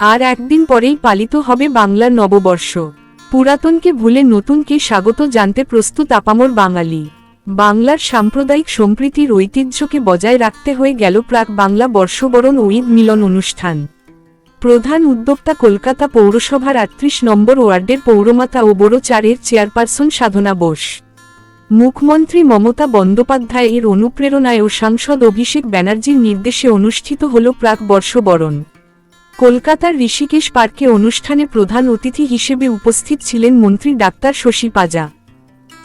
আর একদিন পরেই পালিত হবে বাংলার নববর্ষ। পুরাতনকে ভুলে নতুনকে স্বাগত জানতে প্রস্তুত আপামর বাঙালি। বাংলার সাম্প্রদায়িক সম্প্রীতির ঐতিহ্যকে বজায় রাখতে হয়ে গেল প্রাক বাংলা বর্ষবরণ ঈদ মিলন অনুষ্ঠান। প্রধান উদ্যোক্তা কলকাতা পৌরসভার আটত্রিশ নম্বর ওয়ার্ডের পৌরমাতা ও বড় চারের চেয়ারপারসন সাধনা বোস। মুখ্যমন্ত্রী মমতা বন্দ্যোপাধ্যায় এর অনুপ্রেরণায় ও সাংসদ অভিষেক ব্যানার্জির নির্দেশে অনুষ্ঠিত হল প্রাক বর্ষবরণ। কলকাতার ঋষিকেশ পার্কে অনুষ্ঠানে প্রধান অতিথি হিসেবে উপস্থিত ছিলেন মন্ত্রী ডাক্তার শশী পাজা।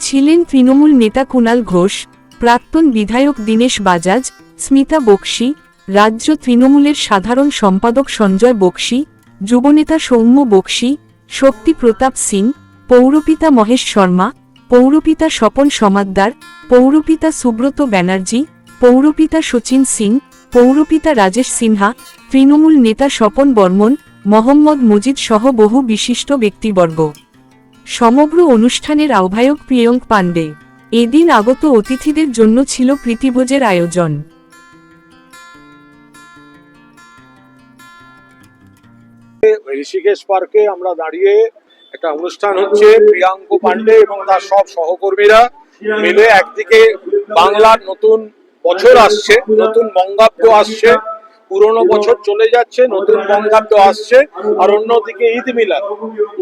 ছিলেন তৃণমূল নেতা কুণাল ঘোষ, প্রাক্তন বিধায়ক দীনেশ বাজাজ, স্মিতা বক্সি, রাজ্য তৃণমূলের সাধারণ সম্পাদক সঞ্জয় বক্সি, যুবনেতা সৌম্য বক্সি, শক্তি প্রতাপ সিং, পৌরপিতা মহেশ শর্মা, পৌরপিতা স্বপন সমাদ্দার, পৌরপিতা সুব্রত ব্যানার্জি, পৌরপিতা সচিন সিং পৌরপিতা রাজেশ সিনহা, তৃণমূল নেতা স্বপন বর্মন, মোহাম্মদ মজিদ সহ বহু বিশিষ্ট ব্যক্তিবর্গ। সমগ্র অনুষ্ঠানের আহ্বায়ক প্রিয়ঙ্ক পাণ্ডে। এদিন আগত অতিথিদের জন্য ছিল প্রীতিভোজের আয়োজন। ঋষিকেশ পার্কে আমরা দাঁড়িয়ে একটা অনুষ্ঠান হচ্ছে, প্রিয়াঙ্ক পান্ডে এবং তার সব সহকর্মীরা মিলে একদিকে বাংলার নতুন বছর আসছে, নতুন বঙ্গাব্দ আসছে, পুরনো বছর চলে যাচ্ছে, নতুন বঙ্গাব্দ আসছে, আর অন্যদিকে ঈদ মিলাদ।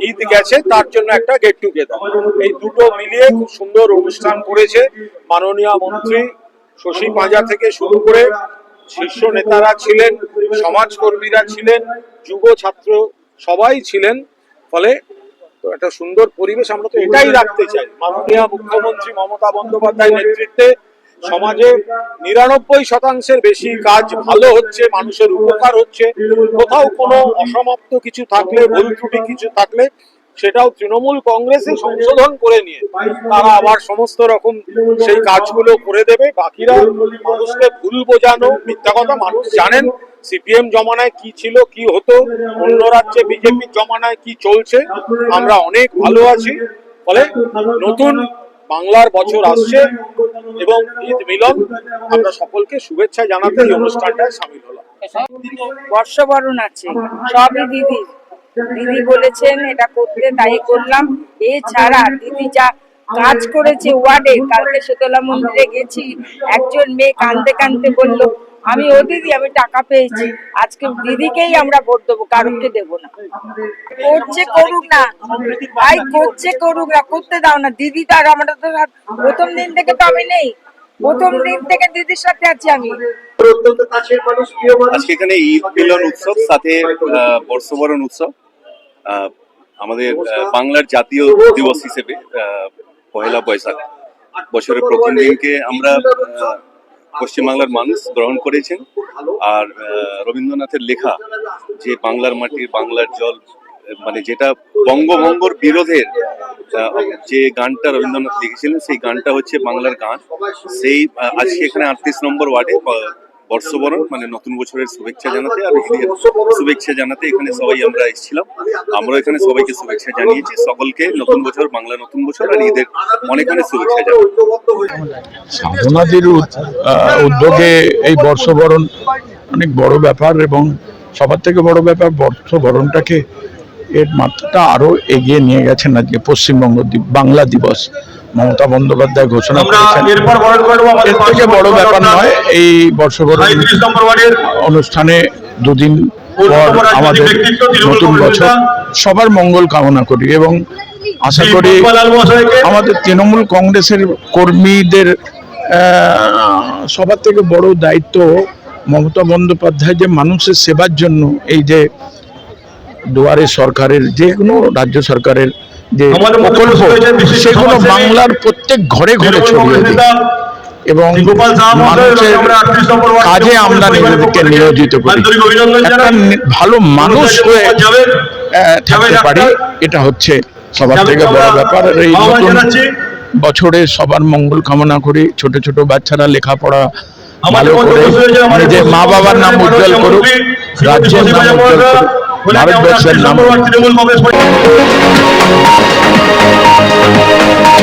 ঈদ গেছে, তার জন্য একটা গেট টুগেদার এই দুটো মিলিয়ে খুব সুন্দর অনুষ্ঠান করেছে মাননীয় মন্ত্রী শশী পাঁজা থেকে শুরু করে শীর্ষ নেতারা ছিলেন, সমাজকর্মীরা ছিলেন, যুব ছাত্র সবাই ছিলেন। ফলে তো একটা সুন্দর পরিবেশ আমরা তো এটাই রাখতে চাই। মাননীয় মুখ্যমন্ত্রী মমতা বন্দ্যোপাধ্যায়ের নেতৃত্বে সমাজে নিরানব্বই শতাংশের বেশি কাজ ভালো হচ্ছে, মানুষের উপকার হচ্ছে। কোথাও কোনো অসমাপ্ত কিছু থাকলে, ভুল ত্রুটি কিছু থাকলে সেটাও তৃণমূল কংগ্রেসই সংশোধন করে নিয়ে তারা আবার সমস্ত রকম সেই কাজগুলো করে দেবে। বাকিরা মানুষকে ভুল বোঝানো, মিথ্যা কথা মানুষ জানেন, সিপিএম জমানায় কি ছিল, কি হতো, অন্য রাজ্যে বিজেপির জমানায় কি চলছে, আমরা অনেক ভালো আছি। ফলে নতুন বাংলার বছর আসছে এবং ঈদ মিলন, আমরা সকলকে শুভেচ্ছা জানাতে এই অনুষ্ঠানটায় সামিল হলাম। বর্ষবরণ আছে, সবই দিদি। দিদি বলেছেন এটা করতে, তাই করলাম। এছাড়া দিদি যা কাজ করেছে ওয়ার্ডে, কালকে শীতলা মন্দিরে গেছি, একজন মেয়ে কানতে কানতে বলল আমি ও দিদি, আমি টাকা পেয়েছি। আজকে দিদিকেই আমরা ভোট দেবো, কারোকে দেব না। করছে করুক না। ভাই, করছে করুক না, করতে দাও না। দিদি তো আর আমরা তো প্রথম দিন থেকে তো আমি নেই। প্রথম দিন থেকে দিদির সাথে আছি আমি। আজকে এখানে ঈদ মিলন উৎসব, সাথে বর্ষবরণ উৎসব। আমাদের বাংলার জাতীয় দিবস হিসেবে পহেলা বৈশাখ বছরের প্রথম দিনকে আমরা পশ্চিমবাংলার মানুষ গ্রহণ করেছেন। আর রবীন্দ্রনাথের লেখা যে বাংলার মাটির বাংলার জল মানে যেটা বঙ্গভঙ্গর বিরোধের যে গানটা রবীন্দ্রনাথ লিখেছিলেন, সেই গানটা হচ্ছে বাংলার গান। সেই আজকে এখানে আটত্রিশ নম্বর ওয়ার্ডে বর্ষবরণ মানে নতুন বছরের শুভেচ্ছা জানাতে আর ঈদের শুভেচ্ছা জানাতে এখানে সবাই আমরা এসেছিলাম। আমরা এখানে সবাইকে শুভেচ্ছা জানিয়েছি। সকলকে নতুন বছর বাংলা নতুন বছর আর ঈদের অনেক অনেক শুভেচ্ছা জানাই। আহ, উদ্যোগে এই বর্ষবরণ অনেক বড় ব্যাপার এবং সবার থেকে বড় ব্যাপার বর্ষবরণটাকে এর মাত্রাটা আরও এগিয়ে নিয়ে গেছেন আজকে পশ্চিমবঙ্গ বাংলা দিবস। মমতা বন্দ্যোপাধ্যায় ঘোষণা করেছেন। এর থেকে বড় ব্যাপার নয় এই বর্ষবরণ অনুষ্ঠানে দুদিন পর আমাদের নতুন বছর। সবার মঙ্গল কামনা করি এবং আশা করি আমাদের তৃণমূল কংগ্রেসের কর্মীদের সবার থেকে বড় দায়িত্ব মমতা বন্দ্যোপাধ্যায় যে মানুষের সেবার জন্য এই যে দুয়ারে সরকারের যে কোনো রাজ্য সরকারের যে প্রকল্প সেগুলো বাংলার প্রত্যেক ঘরে ঘরে ছড়িয়ে দিই এবং গোপাল সাহা মহোদয় মানুষের আমরা 38 নম্বর ওয়ার্ড কাজে আমরা নিজেদেরকে নিয়োজিত করি। একটা ভালো মানুষ হয়ে থাকতে পারি এটা হচ্ছে সবার থেকে বড় ব্যাপার। এই নতুন বছরে সবার মঙ্গল কামনা করি ছোট ছোট বাচ্চারা লেখাপড়া ভালো করে নিজের মা বাবার নাম উজ্জ্বল করুক রাজ্যের নাম উজ্জ্বল করুক। ওনাকে আমরা ভারতবর্ষের 38 নাম